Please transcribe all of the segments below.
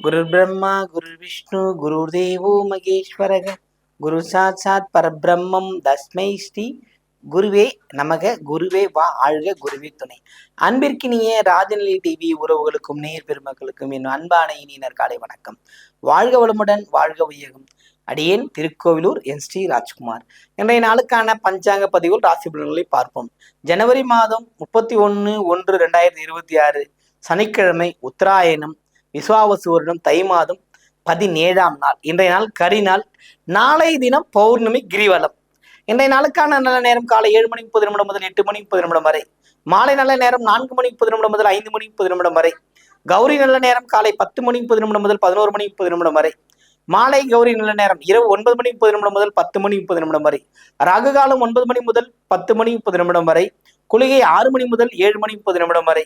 குரு பிரம்மா குரு விஷ்ணு குரு தேவோ மகேஸ்வரக குரு சாட்சாத் பரபிரம்மம் தஸ்மை ஸ்ரீ குருவே நமக குருவே வா ஆழ்க குருவே துணை. அன்பிற்கினிய ராஜநிலை டிவி உறவுகளுக்கும் நேர் பெருமக்களுக்கும் என் அன்பான இனியினர் காலை வணக்கம். வாழ்க வளமுடன் வாழ்க உயகம் அடியேன் திருக்கோவிலூர் என் ஸ்ரீ ராஜ்குமார். இன்றைய நாளுக்கான பஞ்சாங்க பதிவுகள் ராசி பலன்களை பார்ப்போம். ஜனவரி மாதம் முப்பத்தி ஒன்று ஒன்று ரெண்டாயிரத்தி இருபத்தி ஆறு சனிக்கிழமை உத்தராயணம் விஸ்வாவசு வருடம் தை மாதம் பதினேழாம் நாள் இன்றைய நாள் கரிநாள் நாளை தினம் பௌர்ணமி கிரிவலம் இன்றைய நாளுக்கான நல்ல நேரம் காலை ஏழு மணி முப்பது நிமிடம் முதல் எட்டு மணி முப்பது நிமிடம் வரை மாலை நல்ல நேரம் நான்கு மணி முப்பது நிமிடம் முதல் ஐந்து மணி முப்பது நிமிடம் வரை கௌரி நல்ல நேரம் காலை பத்து மணி முப்பது நிமிடம் முதல் பதினோரு மணி முப்பது நிமிடம் வரை மாலை கௌரி நல்ல நேரம் இரவு ஒன்பது மணி முப்பது நிமிடம் முதல் பத்து மணி முப்பது நிமிடம் வரை ராகு காலம் ஒன்பது மணி முதல் பத்து மணி முப்பது நிமிடம் வரை குளிகை ஆறு மணி முதல் ஏழு மணி முப்பது நிமிடம் வரை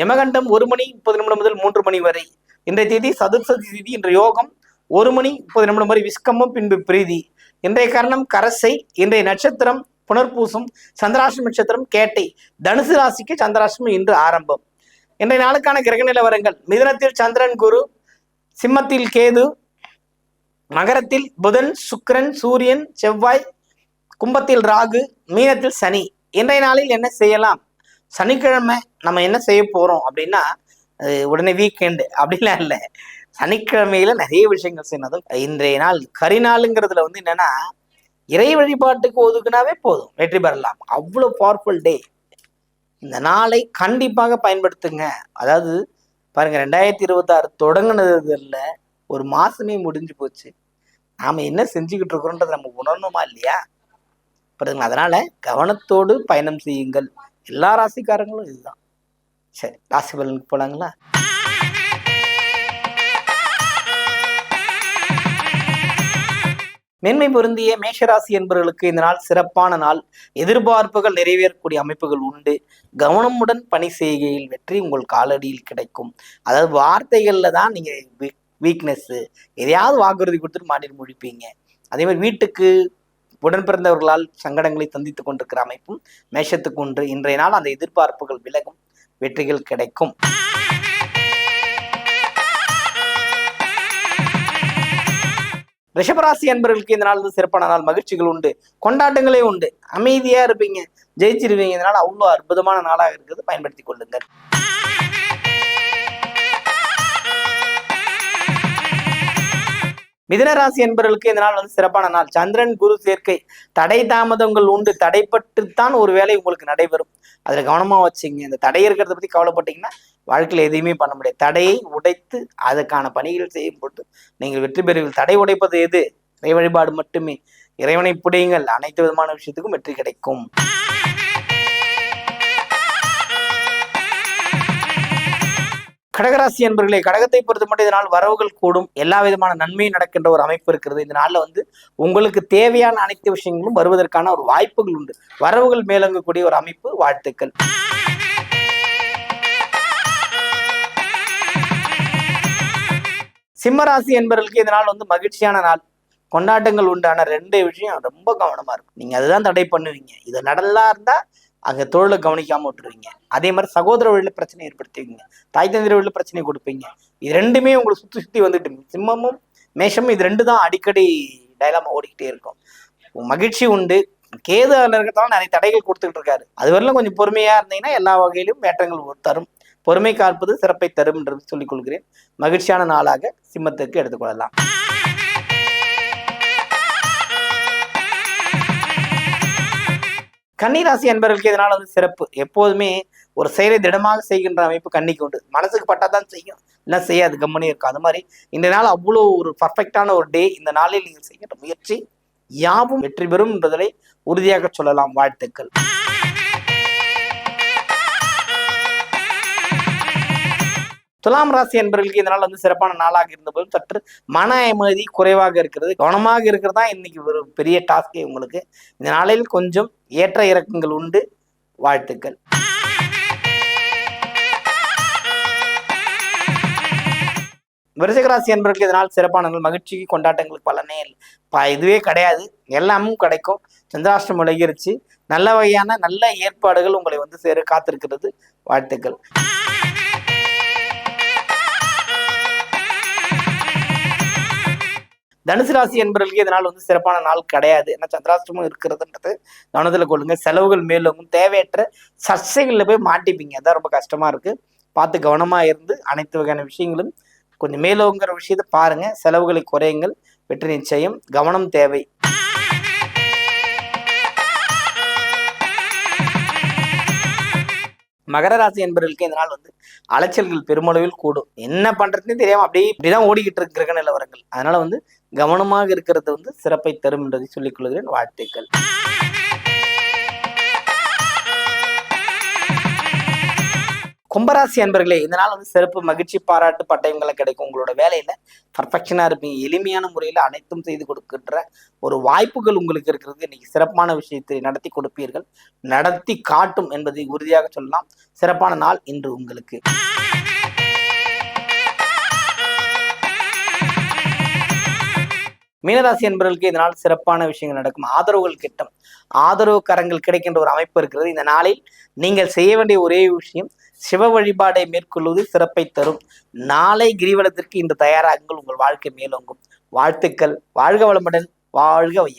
யமகண்டம் ஒரு மணி முப்பது நிமிடம் முதல் மூன்று மணி வரை. இன்றைய தேதி சதுர்சதி தேதி இன்ற யோகம் ஒரு மணி முப்பது நிமிடம் வரை. விஸ்கம்பம் பின்பு பிரீதி. இன்றைய கரணம் கரசை இன்றைய நட்சத்திரம் புனர்பூசம் சந்திராஷ்டம நட்சத்திரம் கேட்டை. தனுசு ராசிக்கு சந்திராஷ்டமம் இன்று ஆரம்பம். இன்றைய நாளுக்கான கிரக நிலவரங்கள். மிதுனத்தில் சந்திரன் குரு சிம்மத்தில் கேது மகரத்தில் புதன் சுக்கரன் சூரியன் செவ்வாய் கும்பத்தில் ராகு மீனத்தில் சனி. இன்றைய நாளில் என்ன செய்யலாம்? சனிக்கிழமை நம்ம என்ன செய்ய போறோம் அப்படின்னா உடனே வீக்கெண்டு அப்படிலாம் இல்லை. சனிக்கிழமையில நிறைய விஷயங்கள் செய்யணும். இன்றைய நாள் கரிநாளுங்கிறதுல வந்து என்னன்னா இறை வழிபாட்டுக்கு ஒதுக்குனாவே போதும் வெற்றி பெறலாம். அவ்வளோ பவர்ஃபுல் டே இந்த நாளை கண்டிப்பாக பயன்படுத்துங்க. அதாவது பாருங்க ரெண்டாயிரத்தி இருபத்தாறு தொடங்கினதுல ஒரு மாசமே முடிஞ்சு போச்சு. நாம என்ன செஞ்சுக்கிட்டு இருக்கிறோன்றதை நம்ம உணரணுமா இல்லையா? பாருங்க அதனால கவனத்தோடு பயணம் செய்யுங்கள். எல்லா ராசிக்காரங்களும் இதுதான். சரி ராசி பலனுக்கு போலாங்களா மென்மை பொருந்திய மேஷராசி என்பவர்களுக்கு இந்த நாள் சிறப்பான நாள். எதிர்பார்ப்புகள் நிறைவேறக்கூடிய அமைப்புகள் உண்டு. கவனமுடன் பணி செய்கையில் வெற்றி உங்கள் காலடியில் கிடைக்கும். அதாவது வார்த்தைகளில் தான் நீங்கள் வீக்னஸ்ஸு எதையாவது வாக்குறுதி கொடுத்துட்டு மாட்டிட்டு முடிப்பீங்க அதே மாதிரி வீட்டுக்கு உடன் பிறந்தவர்களால் சங்கடங்களை சந்தித்துக் கொண்டிருக்கிற அமைப்பும் மேஷத்துக்கு ஒன்று இன்றைய நாள் அந்த எதிர்பார்ப்புகள் விலகும் வெற்றிகள் கிடைக்கும். ரிஷபராசி அன்பர்களுக்கு இந்த நாள் சிறப்பான நாள். மகிழ்ச்சிகள் உண்டு கொண்டாட்டங்களே உண்டு. அமைதியா இருப்பீங்க ஜெயிச்சிருவீங்க. இதனால் அவ்வளோ அற்புதமான நாளாக இருக்கிறது. பயன்படுத்திக் கொள்ளுங்கள். மிதனராசி என்பவர்களுக்கு இந்த நாள் வந்து சிறப்பான நாள். சந்திரன் குரு சேர்க்கை தடை தாமதங்கள் உண்டு. தடைப்பட்டுத்தான் ஒரு வேலை உங்களுக்கு நடைபெறும். அதில் கவனமா வச்சுங்க. இந்த தடை இருக்கிறத பத்தி கவலைப்பட்டீங்கன்னா வாழ்க்கையில எதையுமே பண்ண முடியாது. தடையை உடைத்து அதுக்கான பணிகள் செய்யும் போட்டு நீங்கள் வெற்றி பெறுவீர்கள். தடை உடைப்பது எது? இறை வழிபாடு மட்டுமே. இறைவனை புடியுங்கள். அனைத்து விதமான விஷயத்துக்கும் வெற்றி கிடைக்கும். கடகராசி என்பர்களே கடகத்தை பொறுத்த மட்டும் இதனால் வரவுகள் கூடும். எல்லா விதமான நன்மையும் நடக்கின்ற ஒரு அமைப்பு இருக்கிறது இந்த நாளில் வந்து உங்களுக்கு தேவையான அனைத்து விஷயங்களும் வருவதற்கான ஒரு வாய்ப்புகள் உண்டு. வரவுகள் மேலங்கக்கூடிய ஒரு அமைப்பு வாழ்த்துக்கள். சிம்மராசி என்பவர்களுக்கு இந்த நாள் வந்து மகிழ்ச்சியான நாள். கொண்டாட்டங்கள் உண்டு ஆனா ரெண்டு விஷயம். ரொம்ப கவனமா இருக்கும். நீங்க அதுதான் தடை பண்ணுவீங்க. இது நடலா இருந்தா அங்கே தொழிலை கவனிக்காம விட்டுருவீங்க அதே மாதிரி சகோதர வழியில் பிரச்சனை ஏற்படுத்துவீங்க தாய் தந்திர வழியில் பிரச்சனை கொடுப்பீங்க. இது ரெண்டுமே உங்களை சுற்றி சுற்றி வந்துட்டு சிம்மமும் மேஷமும் இது ரெண்டு தான் அடிக்கடி டைலாமா ஓடிக்கிட்டே இருக்கும். மகிழ்ச்சி உண்டு. கேது அதில் இருக்கிறதால நிறைய தடைகள் கொடுத்துக்கிட்டு இருக்காரு. அது வரலாம் கொஞ்சம் பொறுமையாக இருந்தீங்கன்னா எல்லா வகையிலும் ஏற்றங்கள் தரும். பொறுமை காப்பது சிறப்பை தரும் என்று சொல்லிக் கொள்கிறேன். மகிழ்ச்சியான நாளாக சிம்மத்துக்கு எடுத்துக்கொள்ளலாம். கன்னிராசி அன்பர்களுக்கு இதனால் வந்து சிறப்பு. எப்போதுமே ஒரு செயலை திடமாக செய்கின்ற அமைப்பு கண்ணிக்கு உண்டு. மனசுக்கு பட்டாதான் செய்யும். இல்லை செய்யாது கம்மனே இருக்கும். அது மாதிரி இந்த நாள் அவ்வளோ ஒரு பர்ஃபெக்டான ஒரு டே இந்த நாளில் நீங்கள் செய்கின்ற முயற்சி யாவும் வெற்றி பெறும் என்பதை உறுதியாக சொல்லலாம். வாழ்த்துக்கள். துலாம் ராசி என்பவர்களுக்கு இந்த நாள் வந்து சிறப்பான நாளாக இருந்தபோதும் சற்று மன அமைதி குறைவாக இருக்கிறது. கவனமாக இருக்கிறது தான் இன்னைக்கு ஒரு பெரிய டாஸ்கே உங்களுக்கு. இந்த நாளில் கொஞ்சம் ஏற்ற இறக்கங்கள் உண்டு. வாழ்த்துக்கள். விருச்சிகராசி என்பவர்களுக்கு இதனால் சிறப்பான மகிழ்ச்சிக்கு கொண்டாட்டங்களுக்கு பலனே இல்லை. ப இதுவே கிடையாது. எல்லாமும் கிடைக்கும். சந்திராஷ்டம் விலகிருச்சு. நல்ல வகையான நல்ல ஏற்பாடுகள் உங்களை வந்து சேர காத்திருக்கிறது. வாழ்த்துக்கள். தனுசு ராசி என்பவர்களுக்கு இதனால் வந்து சிறப்பான நாள் கிடையாது. ஏன்னா சந்திராஷ்டமம் இருக்கிறதுன்றது கவனத்தில் கொள்ளுங்க. செலவுகள் மேலும் தேவையற்ற சர்ச்சைகளில் போய் மாட்டிப்பீங்க. அதான் ரொம்ப கஷ்டமா இருக்கு. பார்த்து கவனமா இருந்து அனைத்து வகையான விஷயங்களும் கொஞ்சம் மேலோங்கிற விஷயத்த பாருங்க. செலவுகளை குறையுங்கள். வெற்றி நிச்சயம். கவனம் தேவை. மகர ராசி என்பவர்களுக்கு இந்த நாள் வந்து அலைச்சல்கள் பெருமளவில் கூடும். என்ன பண்றதுன்னு தெரியாம அப்படியே இப்படிதான் ஓடிக்கிட்டு இருக்கிற நிலவரங்கள் அதனால வந்து கவனமாக இருக்கிறது வந்து சிறப்பை தரும் என்பதை சொல்லிக் கொள்கிறேன். வாழ்த்துக்கள். கும்பராசி அன்பர்களே இந்த நாள் வந்து சிறப்பு மகிழ்ச்சி பாராட்டு பட்டயங்களை கிடைக்கும். உங்களோட வேலையில பர்ஃபெக்ஷனா இருப்பீங்க. எளிமையான முறையில் அனைத்தும் செய்து கொடுக்கின்ற ஒரு வாய்ப்புகள் உங்களுக்கு இருக்கிறது. இன்னைக்கு சிறப்பான விஷயத்தை நடத்தி கொடுப்பீர்கள். நடத்தி காட்டும் என்பதை உறுதியாக சொல்லலாம். சிறப்பான நாள் இன்று உங்களுக்கு. மீனராசி என்பவர்களுக்கு இதனால் சிறப்பான விஷயங்கள் நடக்கும். ஆதரவுகள் கிட்டும். ஆதரவு கரங்கள் கிடைக்கின்ற ஒரு அமைப்பு இருக்கிறது. இந்த நாளில் நீங்கள் செய்ய வேண்டிய ஒரே விஷயம் சிவ வழிபாடை மேற்கொள்வது சிறப்பை தரும். நாளை கிரிவலத்திற்கு இன்று தயாராகுங்கள். உங்கள் வாழ்க்கை மேலோங்கும். வாழ்த்துக்கள். வாழ்க வளமுடன். வாழ்க வைய